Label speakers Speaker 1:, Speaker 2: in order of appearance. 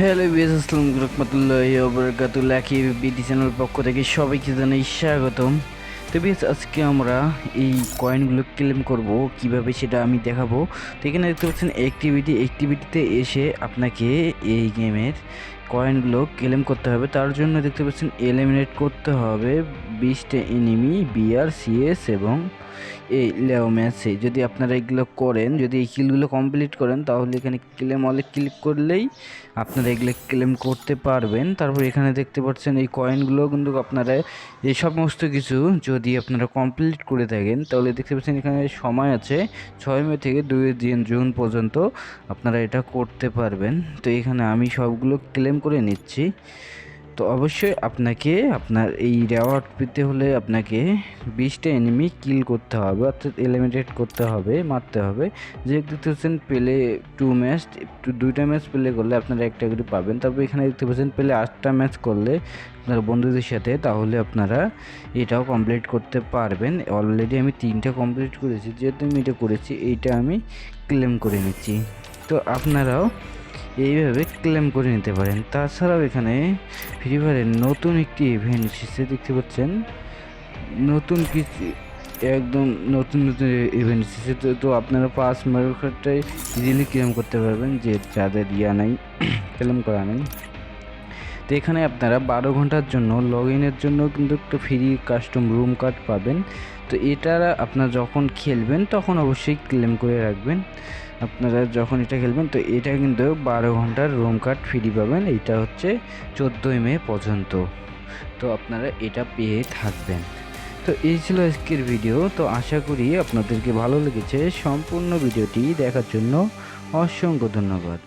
Speaker 1: Hello B আসসালাম রহমতুল্লাহ বরকাতুল্লাহ কি BD channel পক্ষ থেকে সবাইকে জানাই স্বাগতম। তো বিএস আজকে আমরা এই কয়েনগুলো ক্লেম করব, কীভাবে সেটা আমি দেখাবো। তো এখানে দেখতে পাচ্ছেন অ্যাক্টিভিটি অ্যাক্টিভিটিতে এসে আপনাকে এই গেমের কয়েনগুলো ক্লেম করতে হবে। তার জন্য দেখতে পাচ্ছেন এলিমিনেট করতে হবে বিশটা এনিমি বিআর সিএস এবং এই লেও ম্যাচে যদি আপনারা এগুলো করেন, যদি এই কিলগুলো কমপ্লিট করেন, তাহলে এখানে ক্লেম অলে ক্লিক করলেই আপনারা এগুলো ক্লেম করতে পারবেন। তারপর এখানে দেখতে পাচ্ছেন এই কয়েনগুলো কিন্তু আপনারা এই সমস্ত কিছু যদি আপনারা কমপ্লিট করে থাকেন, তাহলে দেখতে পাচ্ছেন এখানে সময় আছে ছয় মে থেকে দুই জুন পর্যন্ত আপনারা এটা করতে পারবেন। তো এখানে আমি সবগুলো ক্লেম করে নিচ্ছি। তো অবশ্যই আপনাকে আপনার এই রেওয়ার্ড পেতে হলে আপনাকে বিশটা এনিমি কিল করতে হবে, অর্থাৎ এলিমিনেট করতে হবে, মারতে হবে। যে দেখতে পাচ্ছেন পেলে টু ম্যাচ দুইটা ম্যাচ প্লে করলে আপনারা একটা করে পাবেন। তারপর এখানে দেখতে পাচ্ছেন পেলে আটটা ম্যাচ করলে আপনার বন্ধুদের সাথে তাহলে আপনারা এটাও কমপ্লিট করতে পারবেন। অলরেডি আমি তিনটা কমপ্লিট করেছি, যেহেতু আমি এটা করেছি, এইটা আমি ক্লেম করে নিচ্ছি। তো আপনারাও এইভাবে ক্লেম করে নিতে পারেন। তাছাড়াও এখানে ফ্রি ফায়ারের নতুন একটি ইভেন্ট এসেছে, দেখতে পাচ্ছেন। নতুন কিছু, একদম নতুন নতুন ইভেন্ট এসেছে। তো তো আপনারা পাঁচ মার্কেটটাই ইজিলি ক্লেম করতে পারবেন, যে যাদের ইয়া নাই ক্লেম করা নেই। তো এখানে আপনারা বারো ঘণ্টার জন্য লগ ইনের জন্য কিন্তু একটা ফ্রি কাস্টম রুম কার্ড পাবেন। তো এটা আপনারা যখন খেলবেন, তখন অবশ্যই ক্লেম করে রাখবেন। আপনারা যখন এটা খেলবেন, তো এটা কিন্তু বারো ঘণ্টার রুম কার্ড ফ্রি পাবেন। এটা হচ্ছে চোদ্দোই মে পর্যন্ত। তো আপনারা এটা পেয়ে থাকবেন। তো এই ছিল আজকের ভিডিও তো আশা করি আপনাদেরকে ভালো লেগেছে। সম্পূর্ণ ভিডিওটি দেখার জন্য অসংখ্য ধন্যবাদ।